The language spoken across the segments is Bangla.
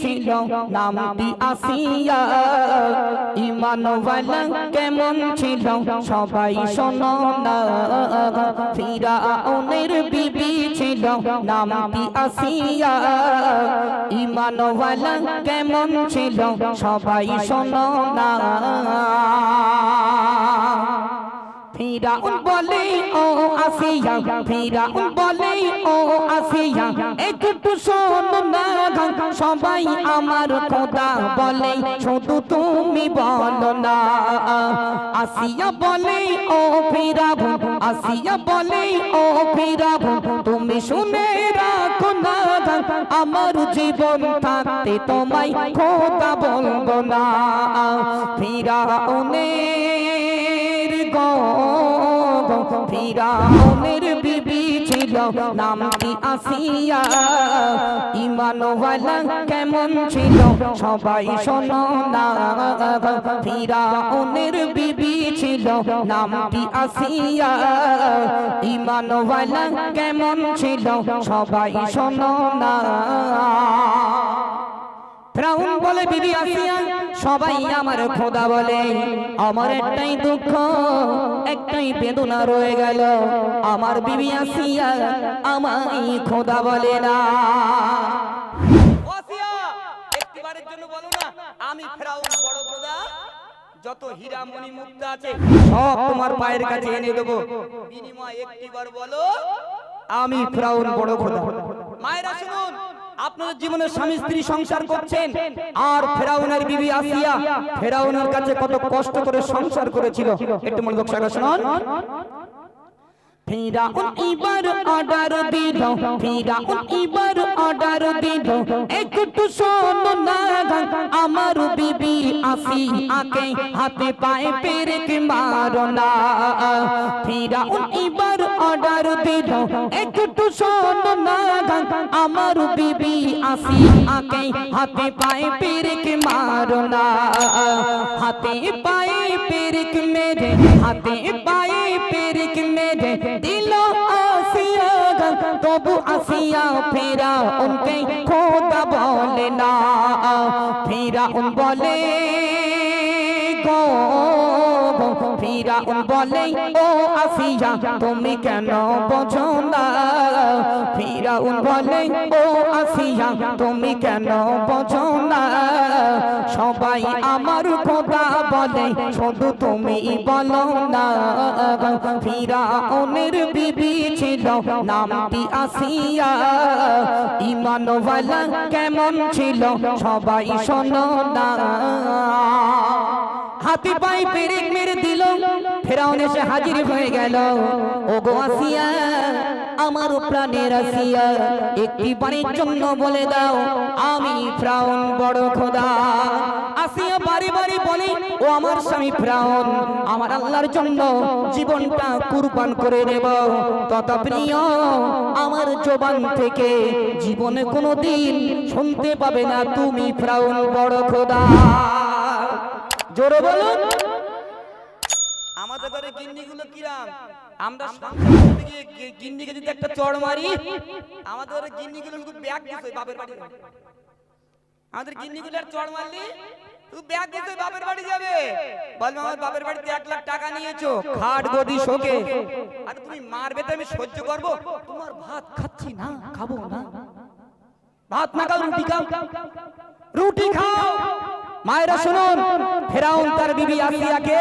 ছিল নামটি আসিয়া। ইমানওয়ালা কেমন ছিল? সবাই শোনো না। ফিরাউনের বিবি ছিল, নামটি আসিয়া। ইমানওয়ালা কেমন ছিল? সবাই শোনো না। ফিরাউন বলে ও আসিয়া ফিরাউন বলে ও আসিয়া। একটু শোনো না সবাই আমার খোদা বলে শুধু তুমি বলো না। আসিয়া বলে ও ফিরাউন। আসিয়া বলে ও ফিরাউন। তুমি শুনে রাখো না আমার জীবন থাকতে তোমায় খোদা বলব না। ফিরাউনের ফিরাউনের বিবি ছিল নামটি আসিয়া? ইমানওয়ালা কেমন ছিল? সবাই শোনো না। ফিরাউনের বিবি ছিল নামটি আসিয়া? ইমানওয়ালা কেমন ছিল? সবাই শোনো না। ফ্রাউন বলে বিবি আসিয়া সবাই আমার খোদা বলে আমার একটাই দুঃখ একটাই বেদনা রয়ে গেল আমার বিবি আসিয়া আমাই খোদা বলে না। ওসিয়া একটিবারের জন্য বলো না আমি ফেরাউন বড় খোদা যত হীরা মণি মুক্তা আছে সব তোমার পায়ের কাছে এনে দেবো। বিনিময় একটিবার বলো আমি ফ্রাউন বড় খোদা। মায়েরা শুনুন আপনাদের জীবনে স্বামী স্ত্রী সংসার করছেন আর ফেরাউনের বিবি আসিয়া ফেরাউনের কাছে কত কষ্ট করে সংসার করেছিল। একটু মনোযোগ সাগর শুনুন। ফিরাউন এবার অর্ডার দিল ফিরাউন এবার অর্ডার দিল। একটু শোনো না, আমার বিবি আসি আকে হাতে পায়ে পেরেক মারো না। ফিরাউন এবার অর্ডার দিল, একটু শোনো না, আমার বিবি আসি আকে হাতে পায়ে পেরেক মারো না। হাতে পায়ে পেরেক মেরে, হাতে পায়ে পেরেক মেরে দিল আসিয়া তবু আসিয়া ফেরা উনকে খোদা বলে না ফেরা উন বলে গো ফিরাউন বলে ও আসিয়া তুমি কেন বোঝো না ফিরাউন বলে ও আসিয়া, তুমি কেন বোঝো না? সবাই আমার খোদা বলে, শুধু তুমি বলো না। ফিরাউনের বিবি ছিল, নামটি আসিয়া ইমানওয়ালা কেমন ছিল, সবাই শোনো না। হাতি পাই পেরেক মেরে দিল। ফেরাউন এসে হাজির হয়ে গেল। ও গো আসিয়া, আমার প্রাণের আসিয়া, একটি বাড়ির জন্য বলে দাও, আমি ফ্রাউন বড় খোদা। আসিয়া বাড়ি বাড়ি বলে, ও আমার স্বামী ফ্রাউন, আমার আল্লাহর জন্য জীবনটা কুরবান করে দেব তত প্রিয় আমার জবান থেকে জীবনে কোনো দিন শুনতে পাবে না তুমি ফ্রাউন বড় খোদা। জোরে বলুন। আমাদের ঘরে গিন্নিগুলো কিরাম? আমরা গিন্নিকে যদি একটা চড় মারি আমাদের ঘরে গিন্নিগুলো শুধু ব্যাগ দিছে বাপের বাড়ি যাবে। আমাদের গিন্নিগুলো আর চড় মারলি তুই ব্যাগ দিছে বাপের বাড়ি যাবে। বলবে আমার বাপের বাড়িতে এক লাখ টাকা নিয়েছো খাট গদি শোকে। আর তুমি মারবে তো আমি সহ্য করব। তোমার ভাত খাচ্ছি না খাব না। ভাত না খাও রুটি খাও। রুটি খাও। মায়েরা শুনুন, ফেরাউন তার বিবি আসিয়াকে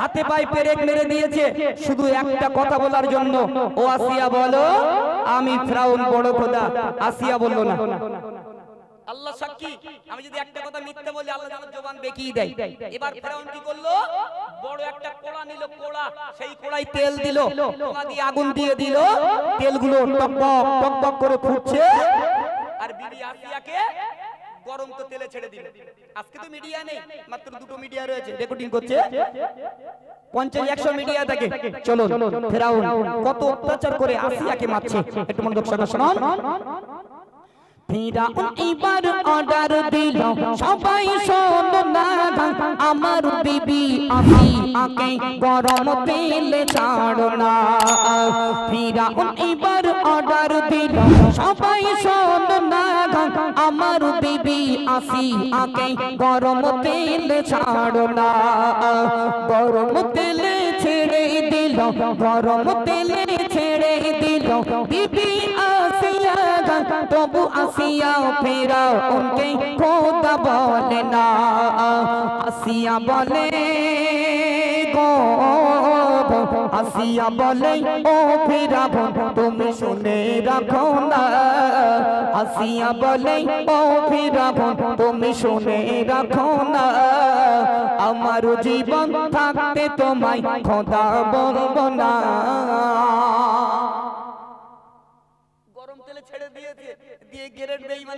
হাতে পায়ে পেরেক মেরে দিয়েছে। শুধু একটা কথা বলার জন্য, ও আসিয়া বলো, আমি ফেরাউন বড় খোদা। আসিয়া বলল, না। আল্লাহ সাক্ষী, আমি যদি একটা কথা মিথ্যে বলি, আল্লাহ আমার জবান বেকিয়ে দেয়। এবার ফেরাউন কি করল? বড় একটা কোড়া নিল, কোড়া, সেই তেল দিল, কোড়া দিয়ে আগুন দিয়ে দিল, তেলগুলো টকবক টকবক করে ফুটছে। আর বিবি আসিয়াকে গরম তো তেলে ছেড়ে দিল। আজকে তো মিডিয়া নেই, মাত্র দুটো মিডিয়া রয়েছে রেকর্ডিং করছে। পঞ্চাশ, একশো মিডিয়া থাকে। চলো ফেরাউন, কত অত্যাচার করে আসিয়াকে মারছে। একটু মনোযোগ শোনান। ফিরাউন এবার অর্ডার দিল। সবাই শোনো না, আমার বিবি আমি আকে গরম তেলে ছাড়ো না। ফিরাউন এবার অর্ডার দিল। সবাই শোনো না, আমার বিবি আসি আকে গরম তেলে ছাড়ো না। গরম তেলে ছেড়ে দিল, গরম তেলে ছেড়ে দিল। বিবি আসিয়া তবু আসিয়া ফেরাও উনকে খোদা বলে না। আসিয়া বলে, গো, আসিয়া বলে, ও ফিরাবো তুমি শুনে রাখো না। আসিয়া বলে, ও ফিরাবো তুমি শুনে রাখো না। আমার জীবন থাকতে তোমায় খোদা বলব না।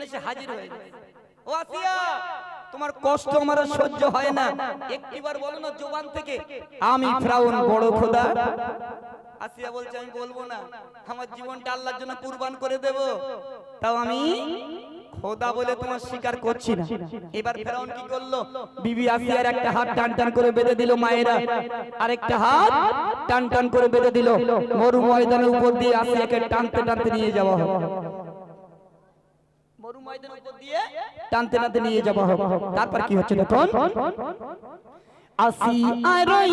মানে সে হাজির হয়ে। ও আসিয়া তোমার কষ্ট আমার সহ্য হয় না। একটিবার বলো না জোবান থেকে আমি ফ্রাউন বড় খোদা। আসিয়া বলছে আমি বলব না। আমার জীবনটা আল্লাহর জন্য কুরবান করে দেব। তাও আমি খোদা বলে তোমার স্বীকার করছি না। এবার ফেরাউন কি করল? বিবি আসিয়ার একটা হাত টান টান করে বেঁধে দিল মায়েরা। আরেকটা হাত টান টান করে বেঁধে দিল। মরু ময়দানের উপর দিয়ে আসিয়াকে টানতে টানতে নিয়ে যাওয়া হবে মরু ময়দানের উপর দিয়ে টানতে টানতে নিয়ে যাওয়া হবে। তারপর কি হচ্ছে দেখুন আসি আরই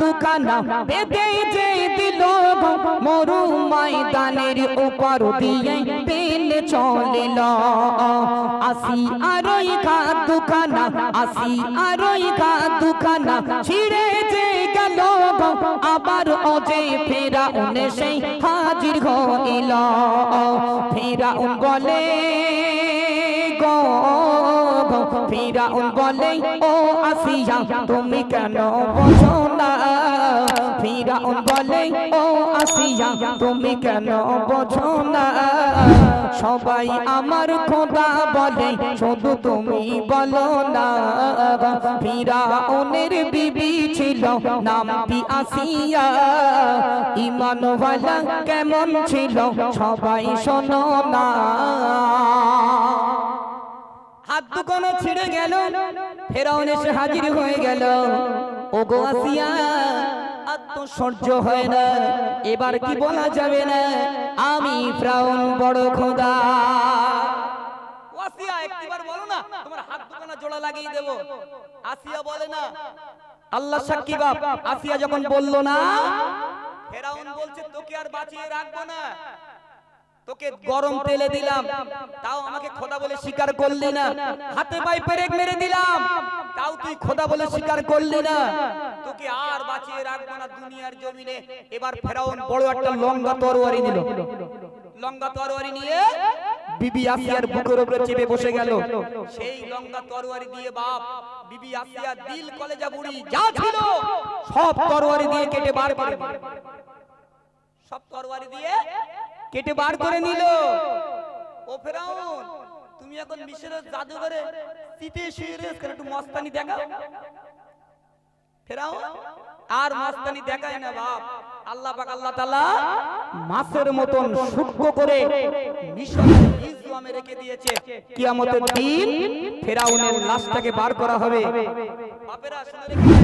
দুখানা বেদে যে দিল মরু ময়দানের উপর দিয়ে পেল চলিল। আসি আরই দুখানা আসি আরই দুখানা ছিড়ে আবার অজে ফেরা উনে সেই হাজির হইল। ফেরা বলে গো ফিরাউন বলে ও আসিয়া তুমি কেন বোঝো না? ফিরাউন বলে ও আসিয়া তুমি কেন বোঝো না? সবাই আমার খোদা বলে শুধু তুমি বলো না। ফিরাউনের বিবি ছিল নামটি আসিয়া? ইমানওয়ালা কেমন ছিল? সবাই শোনো না। হাত দুখানা ছিঁড়ে গেল। ফেরাউন এসে হাজির হয়ে গেল। ও গো আসিয়া আর সহ্য হয় না। এবার কি বলা যাবে না? আমি ফ্রাউন বড় খোদা। আসিয়া না জোড়া লাগিয়ে বলে না, আল্লাহ বাপ যখন বলল না, ফেরাউন বলছে আর বাঁচিয়ে রাখব না। তোকে গরম তেলে দিলাম তাও আমাকে খোদা বলে স্বীকার করলি না হাতে পাই পেরেক মেরে দিলাম তাও তুই খোদা বলে স্বীকার করলি না তোকে আর বাঁচিয়ে রাখব না দুনিয়ার জমিনে এবার ফেরাউন বড় একটা লঙ্কা তরোয়ারি নিল লঙ্কা তরোয়ারি নিয়ে বিবি আসিয়ার বুকের উপরে চেপে বসে গেল সেই লঙ্কা তরোয়ারি দিয়ে বাপ বিবি আসিয়া দিল কলেজা বুড়ি যা ছিল সব তরোয়ারি দিয়ে কেটে বার করে সব তরবারি দিয়ে কেটে বার করে নিল। ও ফেরাউন তুমি এখন মিশরের জাদুঘরে শীতে শুয়ে রয়েছ একটু মস্তানি দেখাও। ফেরাউন আর মস্তানি দেখায় না বাপ। আল্লাহ পাক আল্লাহ তাআলা মাছের মতন সূক্ষ্ম করে মিশরের মিউজিয়ামে রেখে দিয়েছে। কিয়ামতের দিন ফেরাউনের লাশটাকে বার করা হবে। বাপেরা শুনে রেখে